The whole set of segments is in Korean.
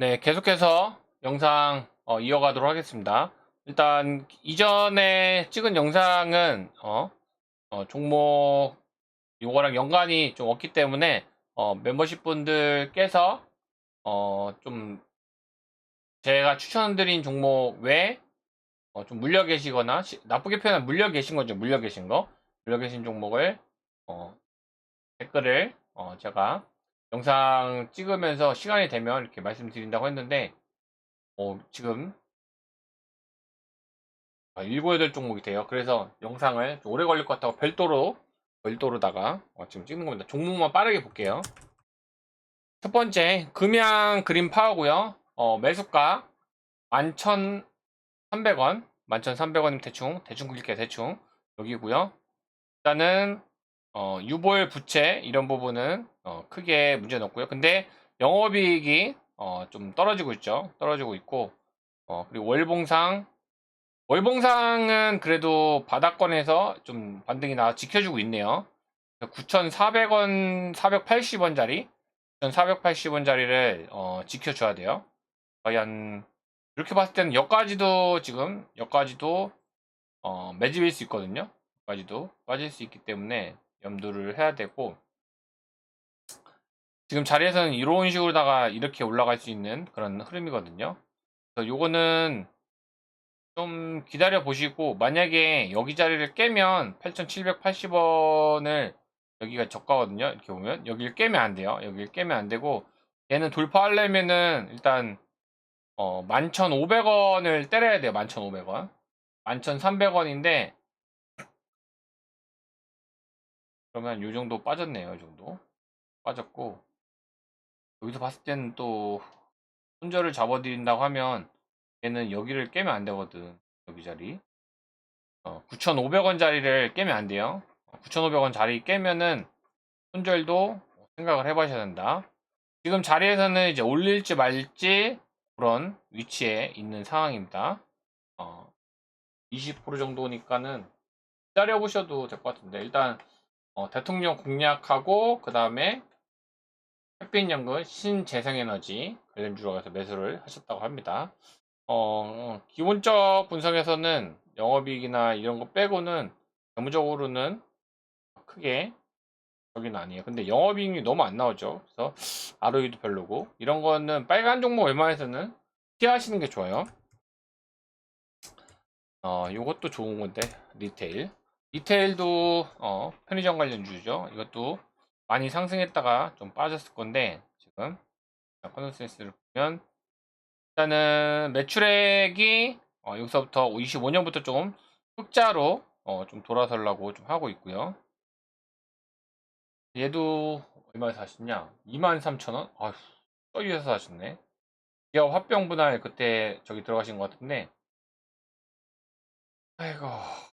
네, 계속해서 영상 어, 이어가도록 하겠습니다. 일단 이전에 찍은 영상은 어, 어, 종목 요거랑 연관이 좀 없기 때문에 어, 멤버십 분들께서 어, 좀 제가 추천드린 종목 외에 어, 좀 물려 계시거나 시- 나쁘게 표현하면 물려 계신 거죠. 물려 계신 거 물려 계신 종목을 어, 댓글을 어, 제가 영상 찍으면서 시간이 되면 이렇게 말씀드린다고 했는데 어, 지금 아, 읽어야 될 종목이 돼요. 그래서 영상을 좀 오래 걸릴 것 같다고 별도로 별도로다가 어, 지금 찍는 겁니다. 종목만 빠르게 볼게요. 첫 번째 금양 그린 파워고요. 어, 매수가 11,300원 11,300원이면 대충 대충 굵게 대충 여기고요. 일단은 어, 유보율 부채 이런 부분은 어, 크게 문제는 없고요. 근데 영업이익이 어, 좀 떨어지고 있죠. 떨어지고 있고 어, 그리고 월봉상 월봉상은 그래도 바닥권에서 좀 반등이 나 지켜주고 있네요. 9,400원, 480원짜리 9,480원짜리를 어, 지켜줘야 돼요. 과연 이렇게 봤을 때는 여기까지도 지금 여기까지도 어, 매집일 수 있거든요. 여기까지도 빠질 수 있기 때문에 염두를 해야 되고 지금 자리에서는 이런 식으로다가 이렇게 올라갈 수 있는 그런 흐름이거든요. 그래서 요거는 좀 기다려 보시고 만약에 여기 자리를 깨면 8,780원을 여기가 저가거든요. 이렇게 보면 여기를 깨면 안 돼요. 여기를 깨면 안 되고 얘는 돌파하려면은 일단 어 11,500원을 때려야 돼요. 11,500원. 11,300원인데 그러면 요 정도 빠졌네요. 이 정도 빠졌고 여기서 봤을 때는 또 손절을 잡아드린다고 하면 얘는 여기를 깨면 안 되거든. 여기 자리. 어, 9,500원 자리를 깨면 안 돼요. 9,500원 자리 깨면은 손절도 생각을 해봐셔야 된다. 지금 자리에서는 이제 올릴지 말지 그런 위치에 있는 상황입니다. 어, 20% 정도니까는 기다려 보셔도 될 것 같은데 일단 어, 대통령 공약하고 그 다음에 햇빛연금 신재생에너지 관련 주로 가서 매수를 하셨다고 합니다. 어, 기본적 분석에서는 영업이익이나 이런 거 빼고는 재무적으로는 크게 저기는 아니에요. 근데 영업이익이 너무 안 나오죠. 그래서 ROE도 별로고 이런 거는 빨간 종목 웬만해서는 피하시는 게 좋아요. 어, 요것도 좋은 건데 리테일. 리테일도 어, 편의점 관련 주죠. 이것도 많이 상승했다가 좀 빠졌을 건데 지금 컨센서스를 보면 일단은 매출액이 어, 여기서부터 25년부터 좀 흑자로 어, 좀 돌아서려고 좀 하고 있고요. 얘도 얼마에 사셨냐? 23,000원? 아휴, 또 위에서 사셨네. 기업 합병 분할 그때 저기 들어가신 것 같은데. 아이고.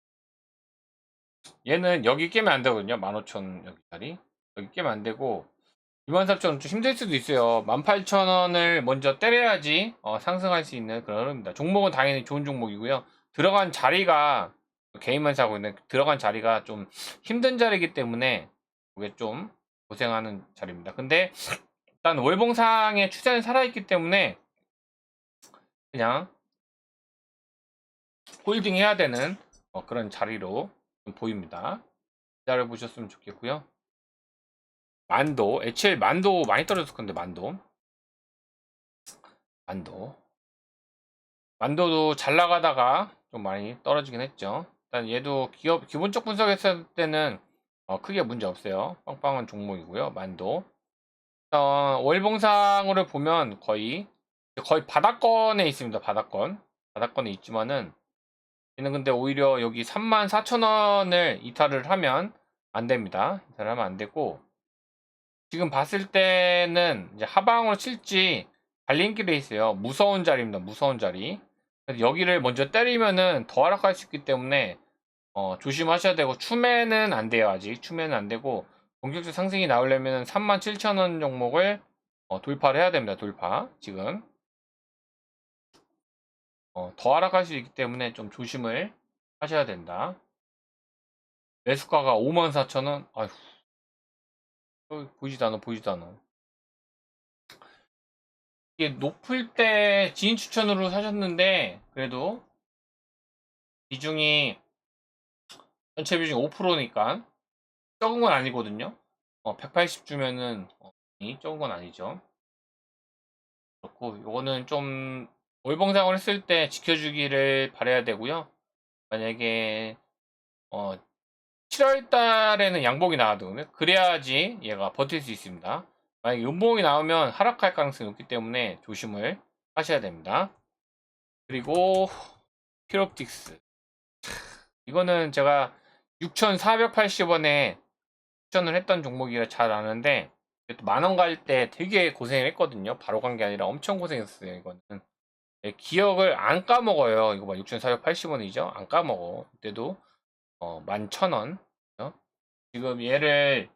얘는 여기 깨면 안 되거든요. 15,000 여기짜리. 여기 깨면 안 되고 23,000원 좀 힘들 수도 있어요. 18,000원을 먼저 때려야지 어, 상승할 수 있는 그런 흐름입니다. 종목은 당연히 좋은 종목이고요. 들어간 자리가 개인만 사고 있는 들어간 자리가 좀 힘든 자리이기 때문에 그게 좀 고생하는 자리입니다. 근데 일단 월봉상의 추세는 살아있기 때문에 그냥 홀딩 해야 되는 어, 그런 자리로 좀 보입니다. 기다려 보셨으면 좋겠고요. 만도, 애초에 만도 많이 떨어졌을 건데, 만도. 만도. 만도도 잘 나가다가 좀 많이 떨어지긴 했죠. 일단 얘도 기업, 기본적 분석했을 때는 어, 크게 문제 없어요. 빵빵한 종목이고요. 만도. 어, 월봉상으로 보면 거의, 거의 바닥권에 있습니다. 바닥권. 바닥권에 있지만은, 얘는 근데 오히려 여기 34,000원을 이탈을 하면 안 됩니다. 이탈을 하면 안 되고, 지금 봤을 때는 이제 하방으로 칠지 갈림길에 있어요. 무서운 자리입니다. 무서운 자리. 여기를 먼저 때리면은 더 하락할 수 있기 때문에 어, 조심하셔야 되고 추매는 안 돼요. 아직 추매는 안 되고 본격적 상승이 나오려면 37,000원 종목을 어, 돌파를 해야 됩니다. 돌파 지금 어, 더 하락할 수 있기 때문에 좀 조심을 하셔야 된다. 매수가가 54,000원. 아휴. 어, 보이지도 않아, 보이지도 않아. 이게 높을 때 지인 추천으로 사셨는데 그래도 비중이 전체 비중 5%니까 적은 건 아니거든요. 어, 180 주면은 어, 이 적은 건 아니죠. 그렇고 요거는 좀 월봉상을 했을 때 지켜주기를 바라야 되고요. 만약에 어, 7월 달에는 양봉이 나와도 그래야지 얘가 버틸 수 있습니다. 만약에 연봉이 나오면 하락할 가능성이 높기 때문에 조심을 하셔야 됩니다. 그리고 피롭틱스 이거는 제가 6,480원에 추천을 했던 종목이라 잘 아는데 만원 갈 때 되게 고생을 했거든요. 바로 간 게 아니라 엄청 고생했어요. 이거는 네, 기억을 안 까먹어요. 이거 봐 6,480원이죠. 안 까먹어. 그때도 어, 11,000원 지금 얘를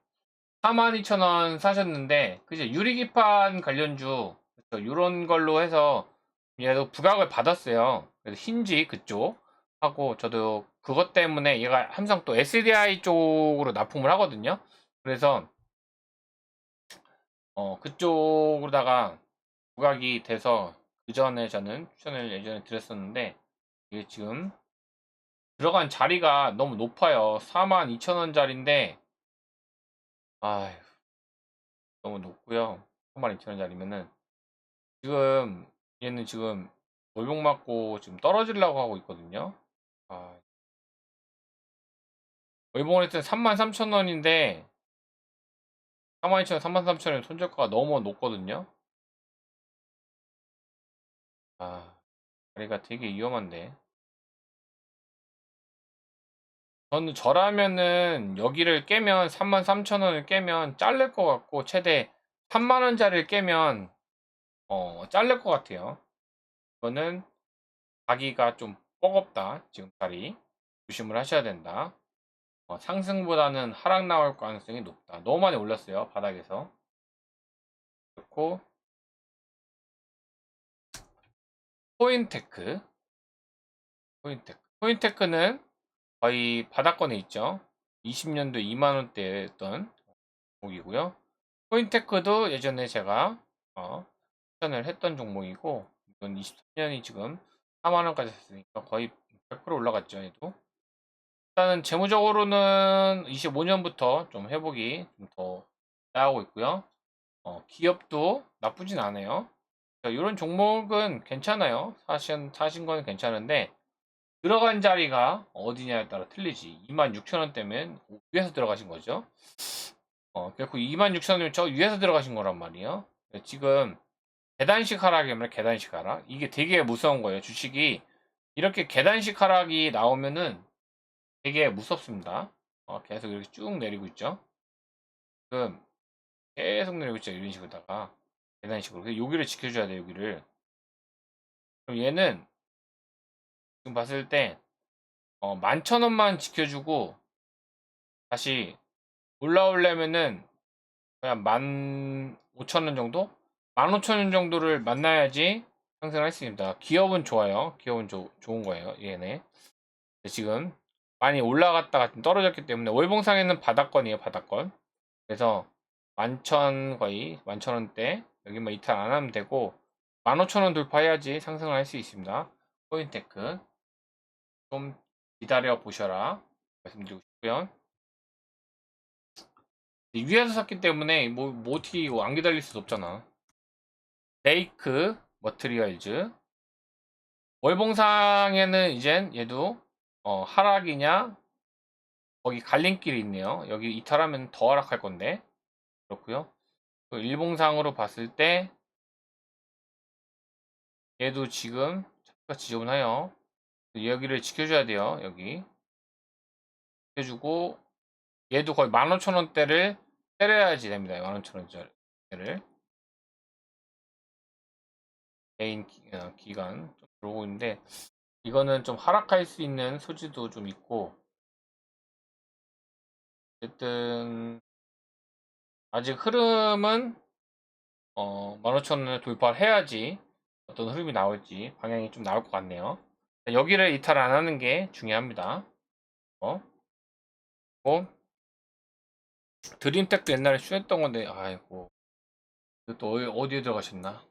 42,000원 사셨는데 그죠 유리기판 관련주 그렇죠. 이런 걸로 해서 얘도 부각을 받았어요. 그래서 힌지 그쪽 하고 저도 그것 때문에 얘가 항상 또 SDI 쪽으로 납품을 하거든요. 그래서 어 그쪽으로다가 부각이 돼서 그 전에 저는 추천을 예전에 드렸었는데 이게 지금 들어간 자리가 너무 높아요. 42,000원짜리인데 아휴 너무 높고요. 32,000원짜리면은 지금 얘는 지금 월봉 맞고 지금 떨어지려고 하고 있거든요. 아, 월봉을 때 33,000원인데 42,000원, 33,000원 손절가가 너무 높거든요. 아, 자리가 되게 위험한데. 저는 저라면은 여기를 깨면 33,000원을 깨면 잘릴 것 같고 최대 3만 원짜리를 깨면 어, 잘릴 것 같아요. 이거는 가기가 좀 뻐겁다. 지금 자리 조심을 하셔야 된다. 어, 상승보다는 하락 나올 가능성이 높다. 너무 많이 올랐어요. 바닥에서. 그렇고 코인테크 코인테크 코인테크는 거의 바닥권에 있죠. 20년도 2만원대였던 종목이고요. 코인테크도 예전에 제가 어, 추천을 했던 종목이고 이건 23년이 지금 4만원까지 했으니까 거의 100% 올라갔죠. 얘도. 일단은 재무적으로는 25년부터 좀 회복이 좀 더 나오고 있고요. 어, 기업도 나쁘진 않아요. 이런 종목은 괜찮아요. 사신, 사신 건 괜찮은데 들어간 자리가 어디냐에 따라 틀리지. 26,000원대면 위에서 들어가신 거죠. 어, 결국 26,000원이면 저 위에서 들어가신 거란 말이에요. 지금 계단식 하락이면 계단식 하락. 이게 되게 무서운 거예요. 주식이 이렇게 계단식 하락이 나오면은 되게 무섭습니다. 어, 계속 이렇게 쭉 내리고 있죠. 지금 계속 내리고 있죠. 이런 식으로다가 계단식으로. 여기를 지켜줘야 돼. 여기를. 그럼 얘는 지금 봤을 때 어, 만천원만 지켜주고 다시 올라오려면은 그냥 만 오천원 정도? 만 오천원 정도를 만나야지 상승할 수 있습니다. 기업은 좋아요. 기업은 조, 좋은 거예요. 얘네. 지금 많이 올라갔다가 떨어졌기 때문에 월봉상에는 바닥권이에요. 바닥권. 그래서 만천 거의 만천 원대 여기만 이탈 안 하면 되고 만오천원 돌파해야지 상승을 할 수 있습니다. 코인테크 좀 기다려 보셔라 말씀드리고 싶고요. 위에서 샀기 때문에 뭐, 뭐 어떻게 안 기다릴 수 없잖아. 레이크 머트리얼즈 월봉상에는 이젠 얘도 어, 하락이냐 거기 갈림길이 있네요. 여기 이탈하면 더 하락할 건데 그렇고요. 일봉상으로 봤을 때 얘도 지금 자체가 지저분해요. 여기를 지켜줘야 돼요. 여기 지켜주고 얘도 거의 15,000원대를 때려야지 됩니다. 15,000원짜리를 개인 어, 기, 간 들어오고 있는데 이거는 좀 하락할 수 있는 소지도 좀 있고 어쨌든 아직 흐름은 어 15,000원을 돌파해야지 어떤 흐름이 나올지 방향이 좀 나올 것 같네요. 여기를 이탈 안 하는 게 중요합니다. 어? 뭐 드림텍도 옛날에 쉬었던 건데 아이고 또 어디 에 들어가셨나?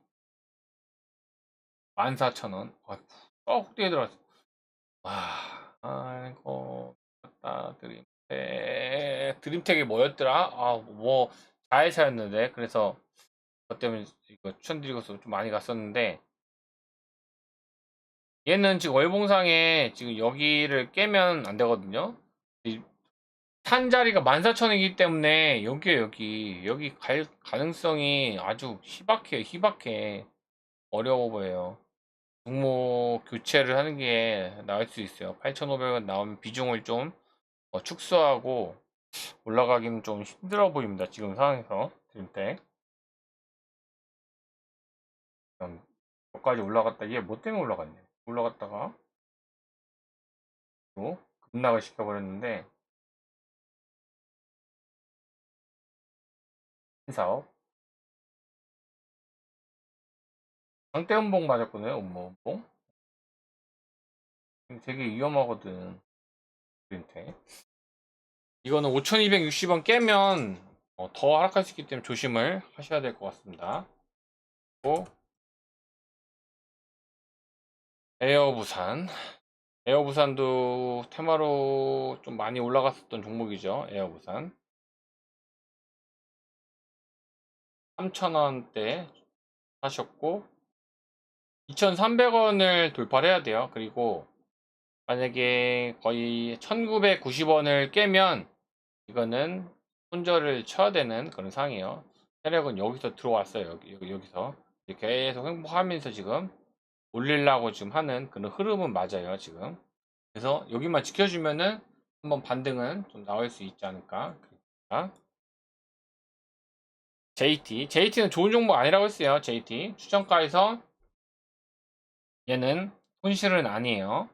14,000원. 아, 쏙 뛰어 들어갔어. 와, 아이고, 다 드림 텍. 드림텍이 뭐였더라? 아, 뭐, 자회사였는데. 그래서, 그것 때문에 이거 추천드리고서 좀 많이 갔었는데, 얘는 지금 월봉상에 지금 여기를 깨면 안 되거든요. 이탄 자리가 14,000이기 때문에 여기에 여기 여기 갈 가능성이 아주 희박해요. 희박해. 어려워 보여요. 종목 교체를 하는 게 나을 수 있어요. 8,500원 나오면 비중을 좀 어, 축소하고 올라가기는 좀 힘들어 보입니다. 지금 상황에서 드림텍. 음, 여기까지 올라갔다. 얘뭐 때문에 올라갔냐? 올라갔다가 또 급락을 시켜버렸는데 사업 강대 음봉. 음봉 음봉. 되게 위험하거든. 그린테. 이거는 5260원 깨면 어, 더 하락할 수 있기 때문에 조심을 하셔야 될 것 같습니다. 그리고 에어 부산. 에어 부산도 테마로 좀 많이 올라갔었던 종목이죠. 에어 부산. 3,000원대 하셨고 2,300원을 돌파를 해야 돼요. 그리고 만약에 거의 1,990원을 깨면 이거는 손절을 쳐야 되는 그런 상황이에요. 세력은 여기서 들어왔어요. 여기, 여기 여기서 계속 행복하면서 지금 올리려고 지금 하는 그런 흐름은 맞아요. 지금 그래서 여기만 지켜주면은 한번 반등은 좀 나올 수 있지 않을까. 그러니까 JT. JT는 좋은 종목 아니라고 했어요. JT. 추정가에서 얘는 손실은 아니에요.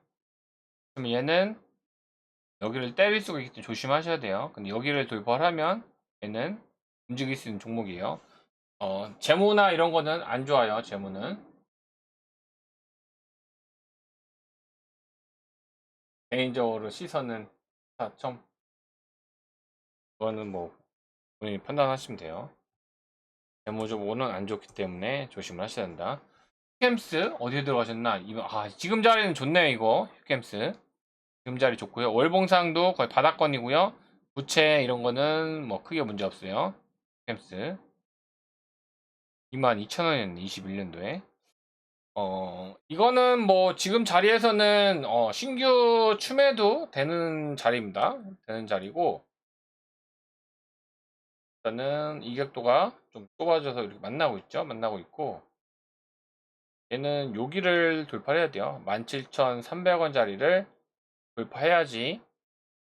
그럼 얘는 여기를 때릴 수가 있기 때문에 조심하셔야 돼요. 근데 여기를 돌파를 하면 얘는 움직일 수 있는 종목이에요. 어, 재무나 이런 거는 안 좋아요. 재무는. 개인적으로 시선은 4점. 그거는 뭐 본인이 판단하시면 돼요. 재무적으로는 안 좋기 때문에 조심을 하셔야 된다. 휴캠스 어디에 들어가셨나? 이거 아 지금 자리는 좋네요 이거 휴캠스 지금 자리 좋고요. 월봉상도 거의 바닥권이고요. 부채 이런 거는 뭐 크게 문제 없어요. 휴캠스 22,000원이었네 21년도에 어 이거는 뭐 지금 자리에서는 어, 신규 추매도 되는 자리입니다. 되는 자리고 일단은 이격도가 좀 좁아져서 이렇게 만나고 있죠. 만나고 있고 얘는 여기를 돌파해야 돼요. 17,300원짜리를 돌파해야지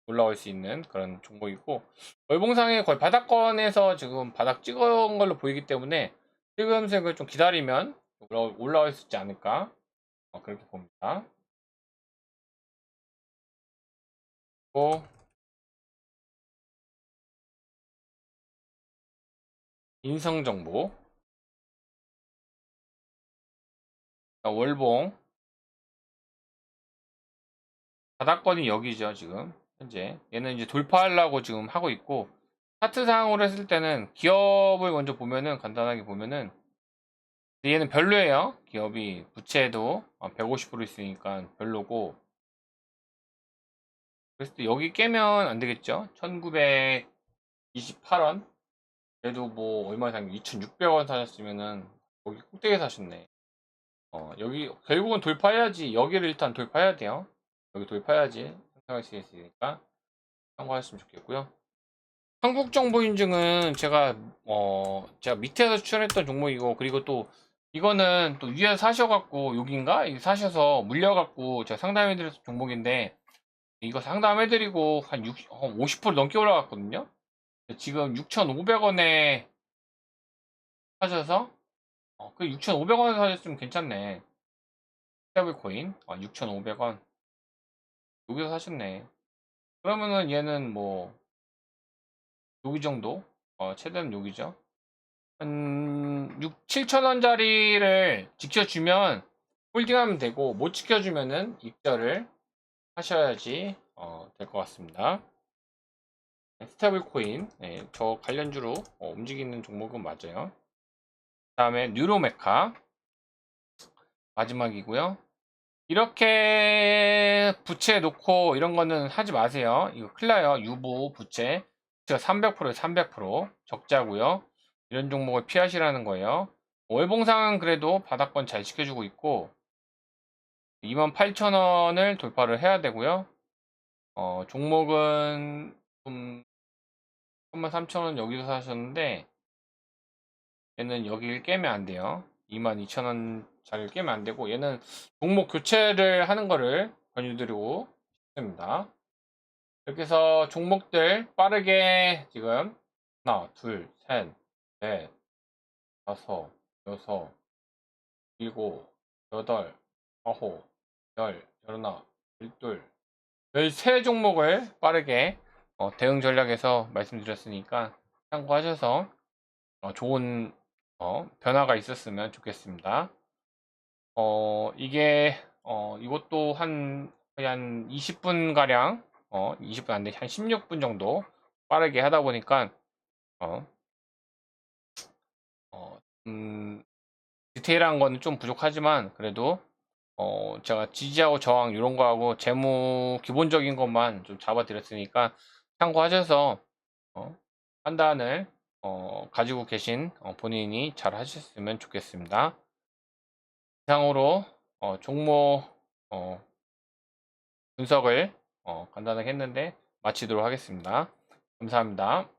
올라올 수 있는 그런 종목이고 월봉상에 거의 바닥권에서 지금 바닥 찍은 걸로 보이기 때문에 실금색을 좀 기다리면 올라올 수 있지 않을까 어, 그렇게 봅니다. 또 인성정보 월봉. 바닥권이 여기죠 지금. 현재. 얘는 이제 돌파하려고 지금 하고 있고 차트상으로 했을 때는 기업을 먼저 보면은 간단하게 보면은 얘는 별로예요. 기업이 부채도 150% 있으니까 별로고. 그랬을 때 여기 깨면 안 되겠죠? 1928원? 그래도 뭐 얼마 상 2,600원 사셨으면은 여기 꼭대기 사셨네. 어, 여기 결국은 돌파해야지. 여기를 일단 돌파해야 돼요. 여기 돌파해야지 생각할 수 있으니까 참고하셨으면 좋겠고요. 한국 정보 인증은 제가 어 제가 밑에서 추천했던 종목이고 그리고 또 이거는 또 위에 사셔갖고 여긴가 이 사셔서 물려갖고 제가 상담해드린 종목인데 이거 상담해드리고 한 60, 50% 넘게 올라갔거든요. 지금 6,500원에 사셔서 어, 그 6,500원에 사셨으면 괜찮네. 스테이블 코인 어, 6,500원 여기서 사셨네. 그러면은 얘는 뭐 여기 정도 어, 최대는 여기죠. 한 6, 7,000원짜리를 지켜주면 홀딩하면 되고 못 지켜주면은 입절을 하셔야지 어, 될 것 같습니다. 스테이블 코인 네, 저 관련주로 어, 움직이는 종목은 맞아요. 그 다음에 뉴로메카 마지막이고요. 이렇게 부채 놓고 이런 거는 하지 마세요. 이거 큰일 나요. 유보 부채. 부채가 300%에요. 300% 적자고요. 이런 종목을 피하시라는 거예요. 월봉상은 그래도 바닥권 잘 지켜주고 있고 28,000원을 돌파를 해야 되고요. 어, 종목은 좀 33,000원 여기서 사셨는데 얘는 여기를 깨면 안 돼요. 22,000원 자리를 깨면 안 되고 얘는 종목 교체를 하는 거를 권유드리고 싶습니다. 이렇게 해서 종목들 빠르게 지금 하나, 둘, 셋, 넷, 다섯, 여섯, 일곱, 여덟, 아홉, 열, 열하나, 열둘, 열세 종목을 빠르게 어, 대응 전략에서 말씀드렸으니까 참고하셔서 어, 좋은 어, 변화가 있었으면 좋겠습니다. 어, 이게 어, 이것도 한, 거의 한 20분 가량 어, 20분 안 돼, 한 16분 정도 빠르게 하다 보니까 어, 어, 음, 디테일한 거는 좀 부족하지만 그래도 어, 제가 지지하고 저항 이런 거하고 재무 기본적인 것만 좀 잡아드렸으니까 참고하셔서 어, 판단을 어, 가지고 계신 어, 본인이 잘 하셨으면 좋겠습니다. 이상으로 어, 종목 어, 분석을 어, 간단하게 했는데 마치도록 하겠습니다. 감사합니다.